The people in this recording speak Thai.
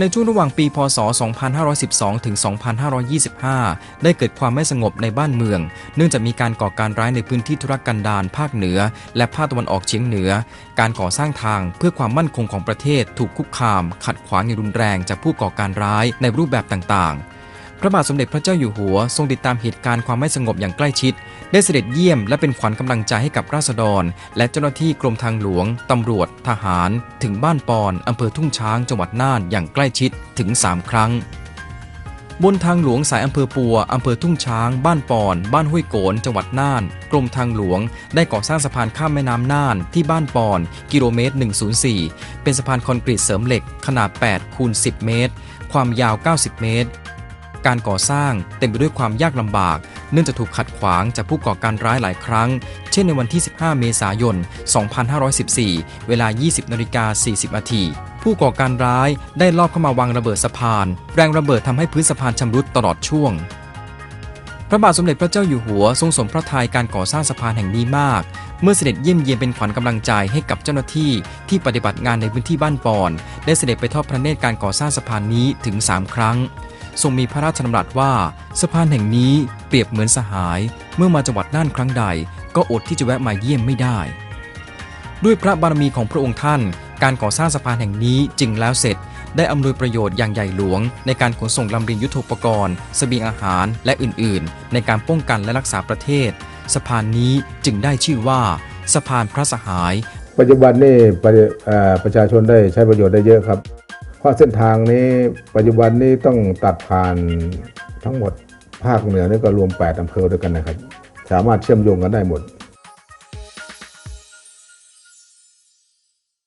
ในช่วงระหว่างปี พศ 2512 ถึง 2525 ได้เกิดความไม่สงบในบ้านเมือง เนื่องจากมีการก่อการร้ายในพื้นที่ธุรกันดารภาคเหนือ และภาคตะวันออกเฉียงเหนือ การก่อสร้างทางเพื่อความมั่นคงของประเทศถูกคุกคาม ขัดขวางอย่างรุนแรงจากผู้ก่อการร้ายในรูปแบบต่างๆ พระบาทสมเด็จพระเจ้าอยู่หัว ทรงติดตามเหตุการณ์ความไม่สงบอย่างใกล้ชิด ได้เสด็จเยี่ยมและเป็นขวัญกำลังใจให้กับราษฎร และเจ้าหน้าที่กรมทางหลวง ตำรวจ ทหาร ถึงบ้านปอนอำเภอทุ่งช้างจังหวัดน่านอย่างใกล้ชิดถึง 3 ครั้ง บนทางหลวงสายอำเภอปัวอำเภอทุ่งช้าง บ้านปอน บ้านห้วยโกน จังหวัดน่าน กรมทางหลวง ได้ก่อสร้างสะพานข้ามแม่น้ำน่านที่บ้านปอน กิโลเมตร 104 เป็นสะพานคอนกรีตเสริมเหล็กขนาด8คูณ10 เมตร ความยาว 90 เมตร การก่อสร้างเต็มไปด้วยความยากลำบาก เนื่องจากถูกขัดขวางจากผู้ก่อการร้ายหลายครั้ง เช่นในวันที่ 15 เมษายน 2514 เวลา 20นาฬิกา40นาทีผู้ก่อการร้ายได้ลอบเข้ามาวางระเบิดสะพาน แรงระเบิดทำให้พื้นสะพานชำรุดตลอดช่วงพระบาทสมเด็จพระเจ้าอยู่หัวทรงสมพระทัยการก่อสร้างสะพานแห่งนี้มาก เมื่อเสด็จเยี่ยมเยียนเป็นขวัญกำลังใจให้กับเจ้าหน้าที่ที่ปฏิบัติงานในพื้นที่บ้านปอน ได้เสด็จไปทอดพระเนตรการก่อสร้างสะพานนี้ถึง 3 ครั้ง ทรงมีพระราชดำรัสว่าสะพานแห่งนี้เปรียบเหมือนสหาย เมื่อมาจังหวัดน่านครั้งใด ก็อดที่จะแวะมาเยี่ยมไม่ได้ ด้วยพระบารมีของพระองค์ท่าน การก่อสร้างสะพานแห่งนี้จึงแล้วเสร็จ ได้อำนวยประโยชน์อย่างใหญ่หลวง ในการขนส่งลำเลียงยุทโธปกรณ์เสบียงอาหารและอื่นๆ ในการป้องกันและรักษาประเทศ สะพานนี้จึงได้ชื่อว่าสะพานพระสหาย ปัจจุบันนี่ประประชาชนได้ใช้ประโยชน์ได้เยอะครับ เพราะเส้นทางนี้ปัจจุบันนี้ต้องตัดผ่านทั้งหมดภาคเหนือนี่ก็รวม 8อำเภอด้วยกันนะครับ สามารถเชื่อมโยงกันได้หมด